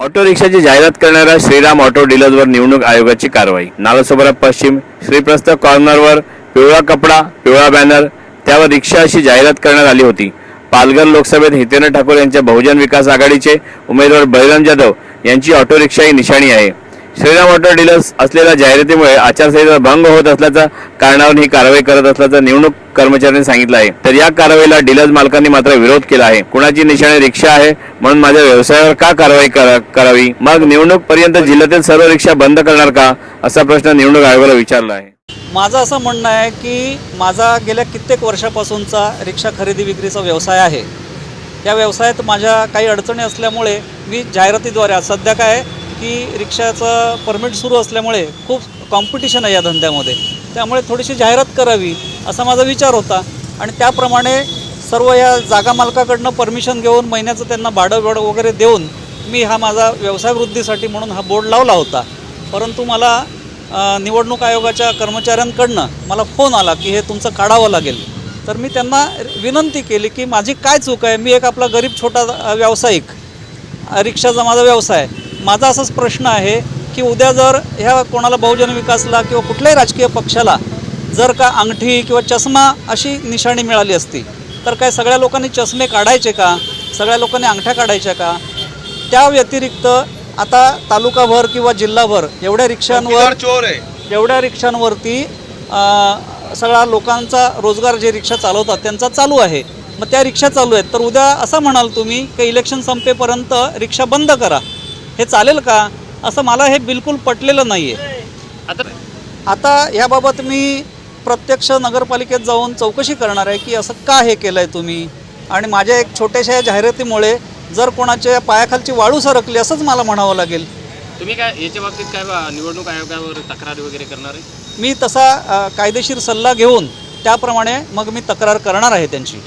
Auto रिक्षाची जाहिरात करणाऱ्या श्रीराम ऑटो डीलर्सवर निवडणूक आयोगाची कारवाई. नालासोबरा पश्चिम श्रीप्रस्थ कॉर्नरवर पिवळा कपडा पिवळा बॅनर त्यावर रिक्षा अशी जाहिरात करण्यात आली होती. पालघर लोकसभेत हितेंद्र ठाकूर यांच्या बहुजन विकास आघाडीचे उमेदवार बळीराम जाधव यांची ऑटो रिक्षा ही निशाणी आहे. श्रीराम ऑटो डीलर्स असलेल्या जाहिरातीमुळे आचारसंहिता भंग होत असल्याचा कारणावरून ही कारवाई करत असल्याचं निवडणूक कर्मचाऱ्यांनी सांगितलं आहे. तर या कारवाईला डीलर्स मालकांनी मात्र विरोध केला आहे. कुणाची निशाणी रिक्षा आहे म्हणून माझ्या व्यवसायावर का कारवाई करा- करावी? मग निवडणूक पर्यंत जिल्ह्यातील सर्व रिक्षा बंद करणार का? असा प्रश्न निवडणूक आयोगाला विचारला आहे. माझं असं म्हणणं आहे की माझा गेल्या कित्येक वर्षापासूनचा रिक्षा खरेदी विक्रीचा व्यवसाय आहे. या व्यवसायात माझ्या काही अडचणी असल्यामुळे मी जाहिरातीद्वारे सध्या काय की रिक्षाचं परमिट सुरू असल्यामुळे खूप कॉम्पिटिशन आहे या धंद्यामध्ये. त्यामुळे थोडीशी जाहिरात करावी असा माझा विचार होता. आणि त्याप्रमाणे सर्व या जागा मालकाकडनं परमिशन घेऊन महिन्याचं त्यांना भाडं भाडं वगैरे देऊन मी हा माझा व्यवसाय वृद्धीसाठी म्हणून हा बोर्ड लावला होता. परंतु मला निवडणूक आयोगाच्या कर्मचाऱ्यांकडनं मला फोन आला की हे तुमचं काढावं लागेल. तर मी त्यांना विनंती केली की माझी काय चूक आहे? मी एक आपला गरीब छोटा व्यावसायिक रिक्षाचा माझा व्यवसाय. आहे. माझा असाच प्रश्न आहे की उद्या जर ह्या कोणाला बहुजन विकासला किंवा कुठल्याही राजकीय पक्षाला जर का अंगठी किंवा चष्मा अशी निशाणी मिळाली असती तर काय सगळ्या लोकांनी चष्मे काढायचे का? सगळ्या लोकांनी अंगठ्या काढायच्या का? त्या व्यतिरिक्त आता तालुकाभर किंवा जिल्हाभर एवढ्या रिक्षांवर चोर आहे. एवढ्या रिक्षांवरती सगळा लोकांचा रोजगार जे रिक्षा चालवतात त्यांचा चालू आहे. मग त्या रिक्षा चालू आहेत. तर उद्या असं म्हणाल तुम्ही की इलेक्शन संपेपर्यंत रिक्षा बंद करा? हे चालेल का? असं मला हे बिलकुल पटलेलं नाही आहे आता याबाबत मी प्रत्यक्ष नगरपालिकेत जाऊन चौकशी करणार आहे की असं का हे केलं आहे तुम्ही? आणि माझ्या एक छोट्याशा या जाहिरातीमुळे जर कोणाच्या पायाखालची वाळू सरकली असंच मला म्हणावं लागेल. तुम्ही काय याच्या बाबतीत काय निवडणूक आयोगावर तक्रार वगैरे करणार आहे? मी तसा कायदेशीर सल्ला घेऊन त्याप्रमाणे मग मी तक्रार करणार आहे त्यांची.